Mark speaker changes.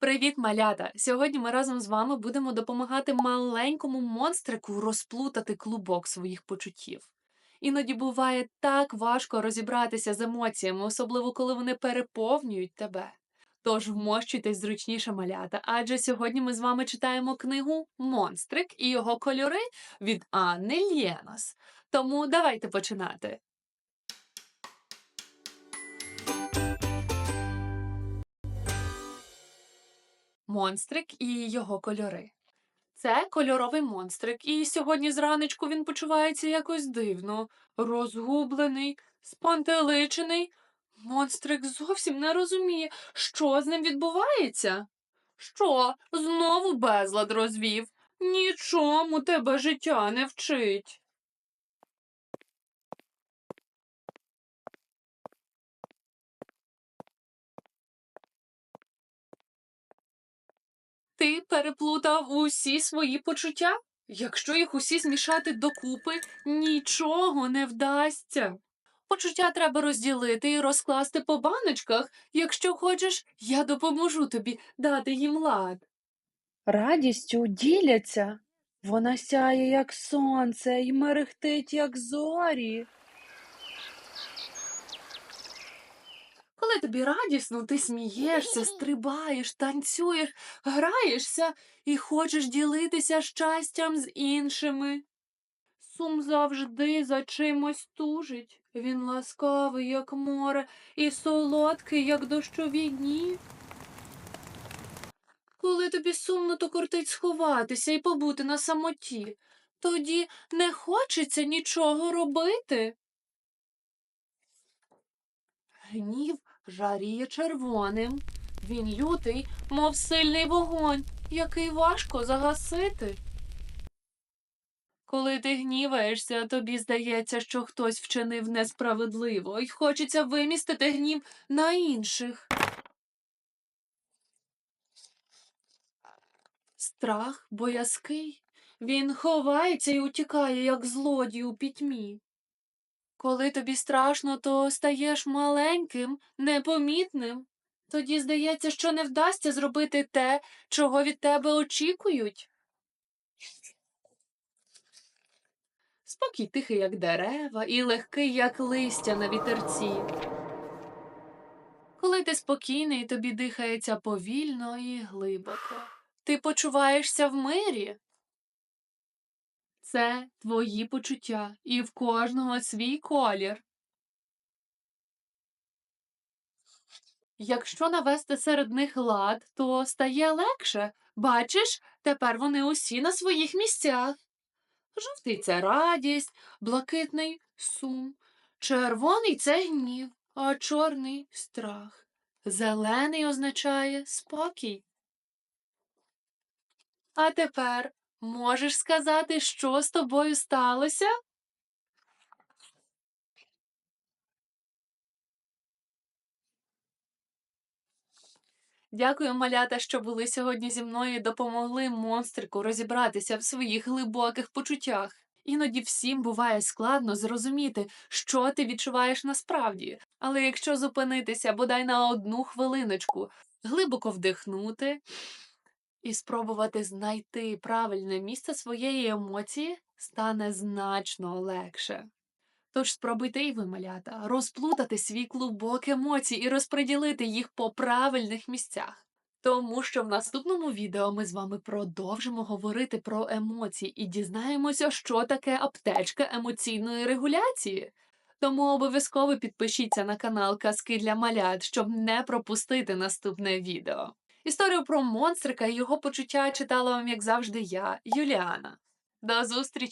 Speaker 1: Привіт, малята! Сьогодні ми разом з вами будемо допомагати маленькому монстрику розплутати клубок своїх почуттів. Іноді буває так важко розібратися з емоціями, особливо коли вони переповнюють тебе. Тож вмощуйтесь зручніше малята, адже сьогодні ми з вами читаємо книгу Монстрик і його кольори від Анни Лєнос. Тому давайте починати. Монстрик і його кольори. Це кольоровий монстрик, і сьогодні зранечку він почувається якось дивно, розгублений, спантеличений. Монстрик зовсім не розуміє, що з ним відбувається. Що, знову безлад розвів? Нічому тебе життя не вчить. Ти переплутав усі свої почуття? Якщо їх усі змішати докупи, нічого не вдасться. Почуття треба розділити і розкласти по баночках. Якщо хочеш, я допоможу тобі дати їм лад.
Speaker 2: Радістю діляться. Вона сяє, як сонце, і мерехтить, як зорі.
Speaker 1: Коли тобі радісно, ти смієшся, стрибаєш, танцюєш, граєшся і хочеш ділитися щастям з іншими. Сум завжди за чимось тужить. Він ласкавий, як море, і солодкий, як дощові дні. Коли тобі сумно, то кортить сховатися і побути на самоті. Тоді не хочеться нічого робити. Гнів жаріє червоним. Він лютий, мов сильний вогонь, який важко загасити. Коли ти гніваєшся, тобі здається, що хтось вчинив несправедливо, і хочеться вимістити гнів на інших. Страх боязкий. Він ховається і утікає, як злодій у пітьмі. Коли тобі страшно, то стаєш маленьким, непомітним. Тоді здається, що не вдасться зробити те, чого від тебе очікують. Спокій тихий, як дерева, і легкий, як листя на вітерці. Коли ти спокійний, тобі дихається повільно і глибоко. Ти почуваєшся в мирі. Це твої почуття, і в кожного свій колір. Якщо навести серед них лад, то стає легше. Бачиш, тепер вони усі на своїх місцях. Жовтий це радість, блакитний сум, червоний це гнів, а чорний страх. Зелений означає спокій. А тепер можеш сказати, що з тобою сталося? Дякую, малята, що були сьогодні зі мною і допомогли монстрику розібратися в своїх глибоких почуттях. Іноді всім буває складно зрозуміти, що ти відчуваєш насправді, але якщо зупинитися бодай на одну хвилиночку, глибоко вдихнути і спробувати знайти правильне місце своєї емоції, стане значно легше. Тож спробуйте і ви, малята, розплутати свій клубок емоцій і розподілити їх по правильних місцях. Тому що в наступному відео ми з вами продовжимо говорити про емоції і дізнаємося, що таке аптечка емоційної регуляції. Тому обов'язково підпишіться на канал Казки для малят, щоб не пропустити наступне відео. Історію про монстрика і його почуття читала вам, як завжди, я, Юліана. До зустрічі!